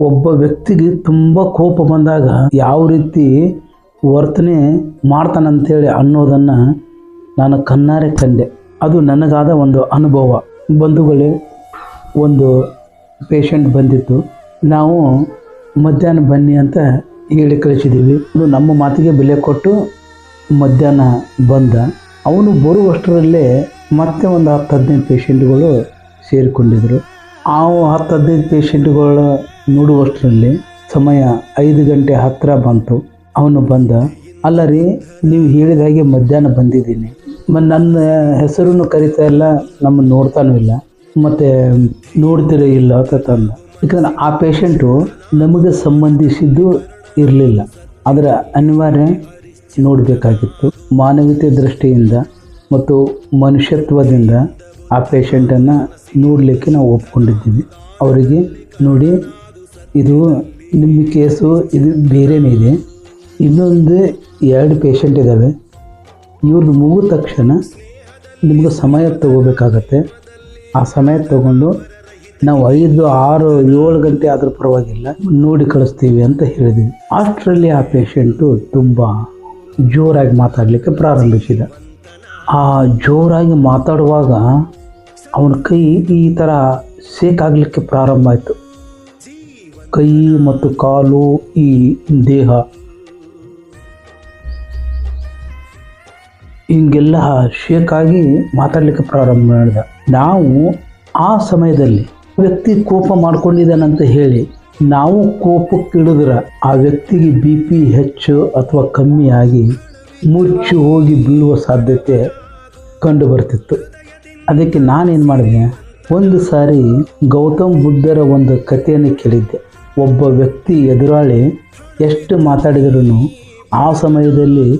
ಒಬ್ಬ ವ್ಯಕ್ತಿಗೆ ತುಂಬ ಕೋಪ ಬಂದಾಗ ಯಾವ ರೀತಿ ವರ್ತನೆ ಮಾಡ್ತಾನಂತೇಳಿ ಅನ್ನೋದನ್ನು ನಾನು ಕಣ್ಣಾರೆ ಕಂಡೆ. ಅದು ನನಗಾದ ಒಂದು ಅನುಭವ. ಬಂಧುಗಳೇ, ಒಂದು ಪೇಷಂಟ್ ಬಂದಿತ್ತು. ನಾವು ಮಧ್ಯಾಹ್ನ ಬನ್ನಿ ಅಂತ ಹೇಳಿ ಕಳಿಸಿದ್ದೀವಿ ನಮ್ಮ ಮಾತಿಗೆ ಬೆಲೆ ಕೊಟ್ಟು ಮಧ್ಯಾಹ್ನ ಬಂದ. ಅವನು ಬರುವಷ್ಟರಲ್ಲೇ ಮತ್ತೆ ಒಂದು ಹತ್ತು ಹದಿನೈದು ಪೇಷಂಟ್ಗಳು ಸೇರಿಕೊಂಡಿದ್ದರು ಆ ಹತ್ತು ಹದಿನೈದು ಪೇಷಂಟ್ಗಳ ನೋಡುವಷ್ಟರಲ್ಲಿ ಸಮಯ ಐದು ಗಂಟೆ ಹತ್ತಿರ ಬಂತು. ಅವನು ಬಂದ ಅಲ್ಲ ರೀ ನೀವು ಹೇಳಿದ ಹಾಗೆ ಮಧ್ಯಾಹ್ನ ಬಂದಿದ್ದೀನಿ. ಮತ್ತು ನನ್ನ ಹೆಸರನ್ನು ಕರಿತಾ ಇಲ್ಲ ನಮ್ಮನ್ನು ನೋಡ್ತಾನೂ ಇಲ್ಲ. ಮತ್ತು ನೋಡ್ತಿರೋ ಇಲ್ಲ, ಅಂತ ತಂದ. ಯಾಕಂದ್ರೆ ಆ ಪೇಷಂಟು ನಮಗೆ ಸಂಬಂಧಿಸಿದ್ದು ಇರಲಿಲ್ಲ. ಅದರ ಅನಿವಾರ್ಯ ನೋಡಬೇಕಾಗಿತ್ತು. ಮಾನವೀಯತೆ ದೃಷ್ಟಿಯಿಂದ ಮತ್ತು ಮನುಷ್ಯತ್ವದಿಂದ ಆ ಪೇಷಂಟನ್ನು ನೋಡಲಿಕ್ಕೆ ನಾವು ಒಪ್ಕೊಂಡಿದ್ದೀವಿ. ಅವರಿಗೆ ನೋಡಿ ಇದು ನಿಮ್ಮ ಕೇಸು, ಇದು ಬೇರೆನೇ ಇದೆ. ಇನ್ನೊಂದು ಎರಡು ಪೇಷಂಟ್ ಇದ್ದಾವೆ ಇವ್ರದ್ದು ಮುಗಿದ ತಕ್ಷಣ ನಿಮಗೆ ಸಮಯ ತಗೋಬೇಕಾಗತ್ತೆ. ಆ ಸಮಯ ತಗೊಂಡು ನಾವು ಐದು, ಆರು, ಏಳು ಗಂಟೆ ಆದರೂ ಪರವಾಗಿಲ್ಲ, ನೋಡಿ ಕಳಿಸ್ತೀವಿ ಅಂತ ಹೇಳಿದ್ವಿ. ಅಷ್ಟರಲ್ಲಿ ಆ ಪೇಷಂಟು ತುಂಬ ಜೋರಾಗಿ ಮಾತಾಡಲಿಕ್ಕೆ ಪ್ರಾರಂಭಿಸಿದ. ಆ ಜೋರಾಗಿ ಮಾತಾಡುವಾಗ ಅವನ ಕೈ ಈ ಥರ ಶೇಕ್ ಆಗಲಿಕ್ಕೆ ಪ್ರಾರಂಭ ಆಯಿತು. ಕೈ ಮತ್ತು ಕಾಲು ಈ ದೇಹ. ಹಿಂಗೆಲ್ಲ ಶೇಕ್ ಆಗಿ ಮಾತಾಡಲಿಕ್ಕೆ ಪ್ರಾರಂಭ ಮಾಡಿದ. ನಾವು ಆ ಸಮಯದಲ್ಲಿ ವ್ಯಕ್ತಿ ಕೋಪ ಮಾಡ್ಕೊಂಡಿದ್ದಾನಂತ ಹೇಳಿ ನಾವು ಕೋಪಕ್ಕಿಳಿದ್ರೆ ಆ ವ್ಯಕ್ತಿಗೆ ಬಿ ಪಿ ಹೆಚ್ಚು ಅಥವಾ ಕಮ್ಮಿ ಆಗಿ ಮುಚ್ಚಿ ಹೋಗಿ ಬೀಳುವ ಸಾಧ್ಯತೆ ಕಂಡು ಬರ್ತಿತ್ತು ಅದಕ್ಕೆ ನಾನೇನು ಮಾಡಿದೆ ಒಂದು ಸಾರಿ ಗೌತಮ್ ಬುದ್ಧರ ಒಂದು ಕಥೆಯನ್ನು ಕೇಳಿದ್ದೆ. ಒಬ್ಬ ವ್ಯಕ್ತಿ ಎದುರಾಳಿ ಎಷ್ಟು ಮಾತಾಡಿದ್ರೂ ಆ ಸಮಯದಲ್ಲಿ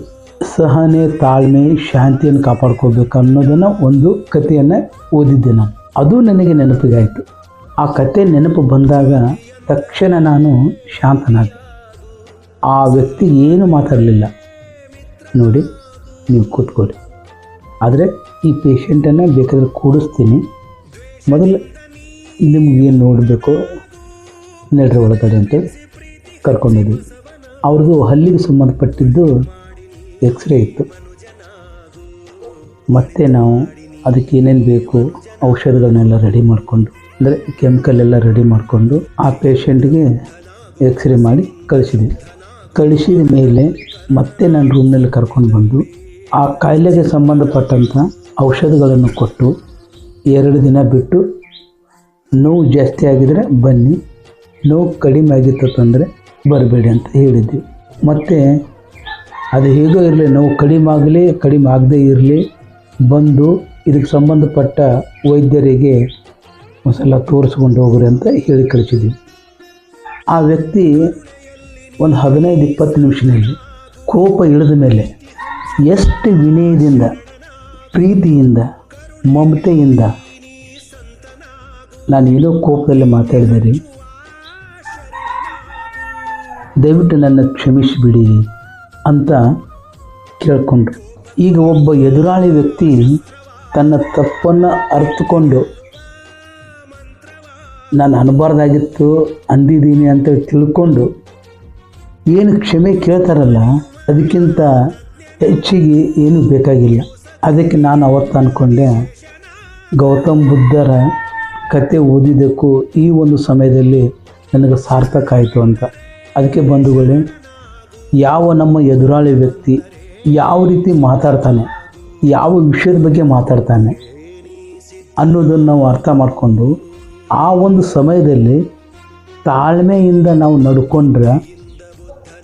ಸಹನೆ, ತಾಳ್ಮೆ, ಶಾಂತಿಯನ್ನು ಕಾಪಾಡ್ಕೋಬೇಕು ಅನ್ನೋದನ್ನು ಒಂದು ಕಥೆಯನ್ನು ಓದಿದ್ದೆ ನಾನು. ಅದು ನನಗೆ ನೆನಪಿಗಾಯಿತು. ಆ ಕತೆ ನೆನಪು ಬಂದಾಗ ತಕ್ಷಣ ನಾನು ಶಾಂತನಾದೆ. ಆ ವ್ಯಕ್ತಿ ಏನು ಮಾತಾಡಲಿಲ್ಲ. ನೋಡಿ, ನೀವು ಕೂತ್ಕೊಳ್ಳಿ. ಆದರೆ ಈ ಪೇಷಂಟನ್ನು ಬೇಕಾದರೆ ಕೂಡಿಸ್ತೀನಿ. ಮೊದಲು ನಿಮಗೇನು ನೋಡಬೇಕು ನಡ್ರಿ ಒಳಗಡೆ ಅಂತ ಕರ್ಕೊಂಡಿದ್ವಿ ಅವ್ರದ್ದು ಹಲ್ಲಿಗೆ ಸಂಬಂಧಪಟ್ಟಿದ್ದು ಎಕ್ಸ್ರೇ ಇತ್ತು. ಮತ್ತೆ ನಾವು ಅದಕ್ಕೆ ಏನೇನು ಬೇಕು ಔಷಧಗಳನ್ನೆಲ್ಲ ರೆಡಿ ಮಾಡಿಕೊಂಡು, ಅಂದರೆ ಕೆಮಿಕಲ್ ಎಲ್ಲ ರೆಡಿ ಮಾಡಿಕೊಂಡು ಆ ಪೇಷಂಟ್ಗೆ ಎಕ್ಸ್ರೇ ಮಾಡಿ ಕಳಿಸಿದ್ವಿ. ಕಳಿಸಿದ ಮೇಲೆ ಮತ್ತೆ ನಾನು ರೂಮ್ನಲ್ಲಿ ಕರ್ಕೊಂಡು ಬಂದು ಆ ಕಾಯಿಲೆಗೆ ಸಂಬಂಧಪಟ್ಟಂಥ ಔಷಧಗಳನ್ನು ಕೊಟ್ಟು ಎರಡು ದಿನ ಬಿಟ್ಟು ನೋವು ಜಾಸ್ತಿ ಆಗಿದರೆ ಬನ್ನಿ ನೋವು ಕಡಿಮೆ ಆಗಿತ್ತಂದರೆ ಬರಬೇಡಿ ಅಂತ ಹೇಳಿದ್ವಿ. ಮತ್ತು ಅದು ಹೇಗೋ ಇರಲಿ, ನೋವು ಕಡಿಮೆ ಆಗಲಿ, ಕಡಿಮೆ ಆಗದೇ ಇರಲಿ, ಬಂದು ಇದಕ್ಕೆ ಸಂಬಂಧಪಟ್ಟ ವೈದ್ಯರಿಗೆ ಒಂದ್ಸಲ ತೋರಿಸ್ಕೊಂಡು ಹೋಗ್ರಿ ಅಂತ ಹೇಳಿ ಕಳಿಸಿದ್ವಿ. ಆ ವ್ಯಕ್ತಿ ಒಂದು ಹದಿನೈದು, ಇಪ್ಪತ್ತು ನಿಮಿಷದಲ್ಲಿ ಕೋಪ ಇಳಿದ ಮೇಲೆ ಎಷ್ಟು ವಿನಯದಿಂದ, ಪ್ರೀತಿಯಿಂದ, ಮಮತೆಯಿಂದ ನಾನು ಏನೋ ಕೋಪದಲ್ಲಿ ಮಾತಾಡಿದೆ ರೀ. ದಯವಿಟ್ಟು ನನ್ನ ಕ್ಷಮಿಸಿಬಿಡಿ ಅಂತ ಕೇಳ್ಕೊಂಡ್ರು. ಈಗ ಒಬ್ಬ ಎದುರಾಳಿ ವ್ಯಕ್ತಿ ತನ್ನ ತಪ್ಪನ್ನು ಅರ್ತುಕೊಂಡು, ನಾನು ಅನ್ಬಾರ್ದಾಗಿತ್ತು, ಅಂದಿದ್ದೀನಿ ಅಂತ ತಿಳ್ಕೊಂಡು ಏನು ಕ್ಷಮೆ ಕೇಳ್ತಾರಲ್ಲ, ಅದಕ್ಕಿಂತ ಹೆಚ್ಚಿಗೆ ಏನೂ ಬೇಕಾಗಿಲ್ಲ. ಅದಕ್ಕೆ ನಾನು ಅವತ್ತು ಅಂದ್ಕೊಂಡೆ ಗೌತಮ್ ಬುದ್ಧರ ಕತೆ ಓದಿದ್ದಕ್ಕೂ ಈ ಒಂದು ಸಮಯದಲ್ಲಿ ನನಗೆ ಸಾರ್ಥಕ ಆಯಿತು ಅಂತ. ಅದಕ್ಕೆ ಬಂಧುಗಳೇ, ಯಾವ ನಮ್ಮ ಎದುರಾಳಿ ವ್ಯಕ್ತಿ ಯಾವ ರೀತಿ ಮಾತಾಡ್ತಾನೆ, ಯಾವ ವಿಷಯದ ಬಗ್ಗೆ ಮಾತಾಡ್ತಾನೆ ಅನ್ನೋದನ್ನು ನಾವು ಅರ್ಥ ಮಾಡಿಕೊಂಡು ಆ ಒಂದು ಸಮಯದಲ್ಲಿ ತಾಳ್ಮೆಯಿಂದ ನಾವು ನಡ್ಕೊಂಡ್ರೆ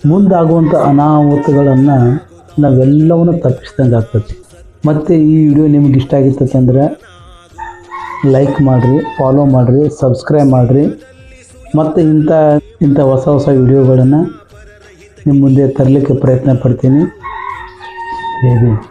ಮುಂದಾಗುವಂಥ ಅನಾಹುತಗಳನ್ನು ನಾವೆಲ್ಲವನ್ನು ತಪ್ಪಿಸ್ದಂಗೆ ಆಗ್ತದೆ ಮತ್ತು ಈ ವಿಡಿಯೋ ನಿಮ್ಗೆ ಇಷ್ಟ ಆಗಿತ್ತಂದರೆ ಲೈಕ್ ಮಾಡಿರಿ ಫಾಲೋ ಮಾಡಿರಿ ಸಬ್ಸ್ಕ್ರೈಬ್ ಮಾಡಿರಿ. ಮತ್ತು ಇಂಥ ಇಂಥ ಹೊಸ ಹೊಸ ವಿಡಿಯೋಗಳನ್ನು ನಿಮ್ಮ ಮುಂದೆ ತರಲಿಕ್ಕೆ ಪ್ರಯತ್ನ ಪಡ್ತೀನಿ. ಹೇಗೆ?